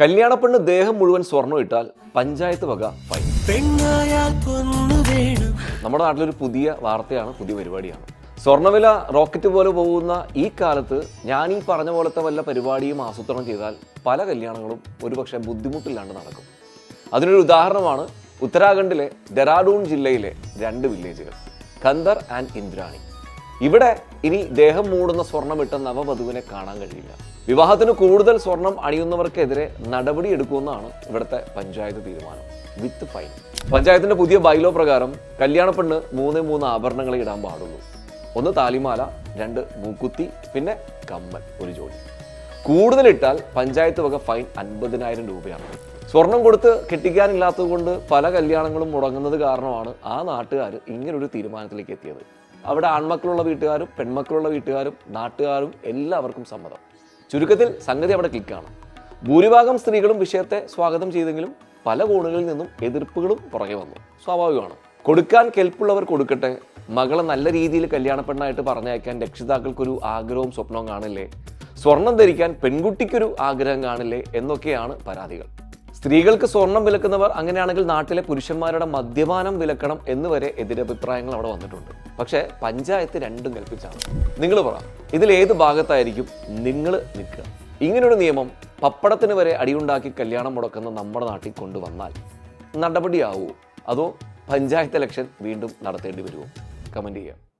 കല്യാണപ്പെണ്ണ് ദേഹം മുഴുവൻ സ്വർണം ഇട്ടാൽ പഞ്ചായത്ത് വക ഫൈൻ. നമ്മുടെ നാട്ടിലൊരു പുതിയ വാർത്തയാണ് പുതിയ പരിപാടിയാണ്. സ്വർണവില റോക്കറ്റ് പോലെ പോകുന്ന ഈ കാലത്ത് ഞാൻ ഈ പറഞ്ഞ പോലത്തെ വല്ല പരിപാടിയും ആസൂത്രണം ചെയ്താൽ പല കല്യാണങ്ങളും ഒരുപക്ഷെ ബുദ്ധിമുട്ടില്ലാണ്ട് നടക്കും. അതിനൊരു ഉദാഹരണമാണ് ഉത്തരാഖണ്ഡിലെ ഡെറാഡൂൺ ജില്ലയിലെ രണ്ട് വില്ലേജുകൾ കന്ദർ ആൻഡ് ഇന്ദ്രാണി. ഇവിടെ ഇനി ദേഹം മൂടുന്ന സ്വർണം സ്വർണമിട്ട നവവധുവിനെ കാണാൻ കഴിയില്ല. വിവാഹത്തിന് കൂടുതൽ സ്വർണം അണിയുന്നവർക്കെതിരെ നടപടി എടുക്കുമെന്നാണ് ഇവിടുത്തെ പഞ്ചായത്ത് തീരുമാനം. With fine. പഞ്ചായത്തിന്റെ പുതിയ ബൈലോ പ്രകാരം കല്യാണ പെണ്ണ് മൂന്ന് മൂന്ന് ആഭരണങ്ങൾ ഇടാൻ പാടുള്ളൂ. ഒന്ന് താലിമാല രണ്ട് മൂക്കുത്തി പിന്നെ കമ്മൽ ഒരു ജോഡി. കൂടുതലിട്ടാൽ പഞ്ചായത്ത് വക ഫൈൻ അൻപതിനായിരം രൂപയാണ്. സ്വർണം കൊടുത്ത് കെട്ടിക്കാനില്ലാത്തത് കൊണ്ട് പല കല്യാണങ്ങളും മുടങ്ങുന്നത് കാരണമാണ് ആ നാട്ടുകാർ ഇങ്ങനൊരു തീരുമാനത്തിലേക്ക് എത്തിയത്. അവിടെ ആൺമക്കളുള്ള വീട്ടുകാരും പെൺമക്കളുള്ള വീട്ടുകാരും നാട്ടുകാരും എല്ലാവർക്കും സമ്മതം. ചുരുക്കത്തിൽ സംഗതി അവിടെ ക്ലിക്കാണ്. ഭൂരിഭാഗം സ്ത്രീകളും വിഷയത്തെ സ്വാഗതം ചെയ്തെങ്കിലും പല കോണുകളിൽ നിന്നും എതിർപ്പുകളും പുറകെ വന്നു. സ്വാഭാവികമാണ്. കൊടുക്കാൻ കെൽപ്പുള്ളവർ കൊടുക്കട്ടെ മകളെ നല്ല രീതിയിൽ കല്യാണ പെണ്ണായിട്ട് പറഞ്ഞയക്കാൻ രക്ഷിതാക്കൾക്കൊരു ആഗ്രഹവും സ്വപ്നവും കാണില്ലേ? സ്വർണം ധരിക്കാൻ പെൺകുട്ടിക്കൊരു ആഗ്രഹം കാണില്ലേ എന്നൊക്കെയാണ് പരാതികൾ. സ്ത്രീകൾക്ക് സ്വർണം വിലക്കുന്നവർ അങ്ങനെയാണെങ്കിൽ നാട്ടിലെ പുരുഷന്മാരുടെ മദ്യപാനം വിലക്കണം എന്ന് വരെ എതിരഭിപ്രായങ്ങൾ അവിടെ വന്നിട്ടുണ്ട്. പക്ഷേ പഞ്ചായത്ത് രണ്ടും കൽപ്പിച്ചാണ്. നിങ്ങൾ പറ ഇതിൽ ഏത് ഭാഗത്തായിരിക്കും നിങ്ങൾ നിൽക്കുക? ഇങ്ങനൊരു നിയമം പപ്പടത്തിന് വരെ അടിയുണ്ടാക്കി കല്യാണം മുടക്കുന്ന നമ്മുടെ നാട്ടിൽ കൊണ്ടുവന്നാൽ നടപടിയാവുമോ അതോ പഞ്ചായത്ത് ഇലക്ഷൻ വീണ്ടും നടത്തേണ്ടി വരുമോ കമന്റ് ചെയ്യാം